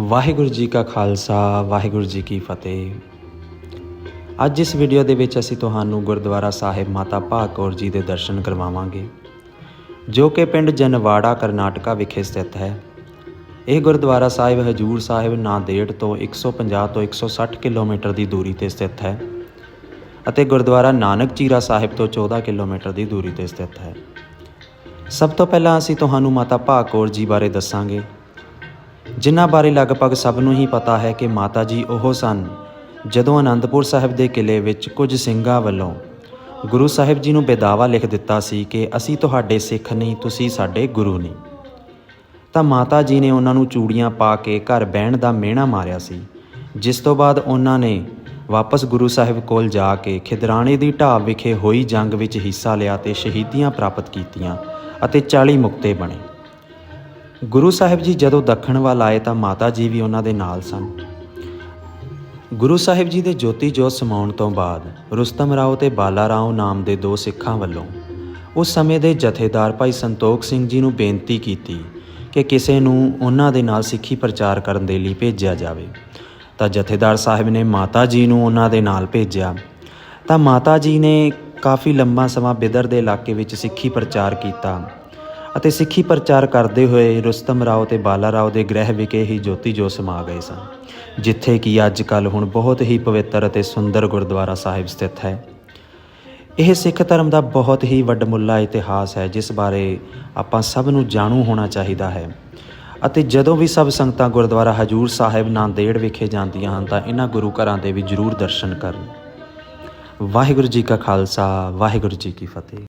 ਵਾਹਿਗੁਰੂ ਜੀ ਕਾ ਖਾਲਸਾ, ਵਾਹਿਗੁਰੂ ਜੀ ਕੀ ਫਤਿਹ। ਅੱਜ ਇਸ ਵੀਡੀਓ ਦੇ ਵਿੱਚ ਅਸੀਂ ਤੁਹਾਨੂੰ ਗੁਰਦੁਆਰਾ ਸਾਹਿਬ ਮਾਤਾ ਭਾਗ ਕੌਰ ਜੀ ਦੇ ਦਰਸ਼ਨ ਕਰਵਾਵਾਂਗੇ, ਜੋ ਕਿ ਪਿੰਡ ਜਨਵਾੜਾ, ਕਰਨਾਟਕਾ ਵਿਖੇ ਸਥਿਤ ਹੈ। ਇਹ ਗੁਰਦੁਆਰਾ ਸਾਹਿਬ ਹਜੂਰ ਸਾਹਿਬ ਨਾਂਦੇੜ ਤੋਂ 150 ਤੋਂ 160 ਕਿਲੋਮੀਟਰ ਦੀ ਦੂਰੀ ਤੇ ਸਥਿਤ ਹੈ ਅਤੇ ਗੁਰਦੁਆਰਾ ਨਾਨਕ ਚੀਰਾ ਸਾਹਿਬ ਤੋਂ 14 ਕਿਲੋਮੀਟਰ ਦੀ ਦੂਰੀ ਤੇ ਸਥਿਤ ਹੈ। ਸਭ ਤੋਂ ਪਹਿਲਾਂ ਅਸੀਂ ਤੁਹਾਨੂੰ ਮਾਤਾ ਭਾਗ ਕੌਰ ਜੀ ਬਾਰੇ ਦੱਸਾਂਗੇ। ਜਿਨ੍ਹਾਂ ਬਾਰੇ ਲਗਭਗ ਸਭ ਨੂੰ ਹੀ ਪਤਾ ਹੈ ਕਿ ਮਾਤਾ ਜੀ ਉਹ ਸਨ, ਜਦੋਂ ਅਨੰਦਪੁਰ ਸਾਹਿਬ ਦੇ ਕਿਲੇ ਵਿੱਚ ਕੁਝ ਸਿੰਘਾਂ ਵੱਲੋਂ ਗੁਰੂ ਸਾਹਿਬ ਜੀ ਨੂੰ ਬੇਦਾਵਾ ਲਿਖ ਦਿੱਤਾ ਸੀ ਕਿ ਅਸੀਂ ਤੁਹਾਡੇ ਸਿੱਖ ਨਹੀਂ, ਤੁਸੀਂ ਸਾਡੇ ਗੁਰੂ ਨਹੀਂ। ਤਾਂ ਮਾਤਾ ਜੀ ਨੇ ਉਹਨਾਂ ਨੂੰ ਚੂੜੀਆਂ ਪਾ ਕੇ ਘਰ ਬਹਿਣ ਦਾ ਮਿਹਣਾ ਮਾਰਿਆ ਸੀ, ਜਿਸ ਤੋਂ ਬਾਅਦ ਉਹਨਾਂ ਨੇ ਵਾਪਸ ਗੁਰੂ ਸਾਹਿਬ ਕੋਲ ਜਾ ਕੇ ਖਿਦਰਾਣੇ ਦੀ ਢਾਬ ਵਿਖੇ ਹੋਈ ਜੰਗ ਵਿੱਚ ਹਿੱਸਾ ਲਿਆ ਤੇ ਸ਼ਹੀਦੀਆਂ ਪ੍ਰਾਪਤ ਕੀਤੀਆਂ ਅਤੇ 40 ਮੁਕਤੇ ਬਣੇ। ਗੁਰੂ ਸਾਹਿਬ ਜੀ ਜਦੋਂ ਦੱਖਣ ਵੱਲ ਆਏ ਤਾਂ ਮਾਤਾ ਜੀ ਵੀ ਉਹਨਾਂ ਦੇ ਨਾਲ ਸਨ। ਗੁਰੂ ਸਾਹਿਬ ਜੀ ਦੇ ਜੋਤੀ ਜੋਤ ਸਮਾਉਣ ਤੋਂ ਬਾਅਦ ਰੁਸਤਮ ਰਾਓ ਤੇ ਬਾਲਾ ਰਾਓ ਨਾਮ ਦੇ ਦੋ ਸਿੱਖਾਂ ਵੱਲੋਂ ਉਸ ਸਮੇਂ ਦੇ ਜਥੇਦਾਰ ਭਾਈ ਸੰਤੋਖ ਸਿੰਘ ਜੀ ਨੂੰ ਬੇਨਤੀ ਕੀਤੀ ਕਿ ਕਿਸੇ ਨੂੰ ਉਹਨਾਂ ਦੇ ਨਾਲ ਸਿੱਖੀ ਪ੍ਰਚਾਰ ਕਰਨ ਦੇ ਲਈ ਭੇਜਿਆ ਜਾਵੇ। ਤਾਂ ਜਥੇਦਾਰ ਸਾਹਿਬ ਨੇ ਮਾਤਾ ਜੀ ਨੂੰ ਉਹਨਾਂ ਦੇ ਨਾਲ ਭੇਜਿਆ। ਤਾਂ ਮਾਤਾ ਜੀ ਨੇ ਕਾਫੀ ਲੰਬਾ ਸਮਾਂ ਬਿਦਰ ਦੇ ਇਲਾਕੇ ਵਿੱਚ ਸਿੱਖੀ ਪ੍ਰਚਾਰ ਕੀਤਾ। ਅਤੇ ਸਿੱਖੀ ਪ੍ਰਚਾਰ ਕਰਦੇ ਹੋਏ ਰੁਸਤਮ ਰਾਓ ਤੇ ਬਾਲਾ ਰਾਓ ਦੇ ਗ੍ਰਹਿ ਵਿਖੇ ਹੀ ਜੋਤੀ ਜੋ ਸਮਾ ਗਏ ਸਨ, ਜਿੱਥੇ ਕਿ ਅੱਜ ਕੱਲ ਹੁਣ ਬਹੁਤ ਹੀ ਪਵਿੱਤਰ ਅਤੇ ਸੁੰਦਰ ਗੁਰਦੁਆਰਾ ਸਾਹਿਬ ਸਥਿਤ ਹੈ। ਇਹ ਸਿੱਖ ਧਰਮ ਦਾ ਬਹੁਤ ਹੀ ਵੱਡਮੁੱਲਾ ਇਤਿਹਾਸ ਹੈ, ਜਿਸ ਬਾਰੇ ਆਪਾਂ ਸਭ ਨੂੰ ਜਾਣੂ ਹੋਣਾ ਚਾਹੀਦਾ ਹੈ। ਅਤੇ ਜਦੋਂ ਵੀ ਸਭ ਸੰਗਤਾਂ ਗੁਰਦੁਆਰਾ ਹਜੂਰ ਸਾਹਿਬ ਨਾਂਦੇੜ ਵਿਖੇ ਜਾਂਦੀਆਂ ਹਨ, ਤਾਂ ਇਹਨਾਂ ਗੁਰੂ ਘਰਾਂ ਦੇ ਵੀ ਜ਼ਰੂਰ ਦਰਸ਼ਨ ਕਰਨ। ਵਾਹਿਗੁਰੂ ਜੀ ਕਾ ਖਾਲਸਾ, ਵਾਹਿਗੁਰੂ ਜੀ ਕੀ ਫਤਿਹ।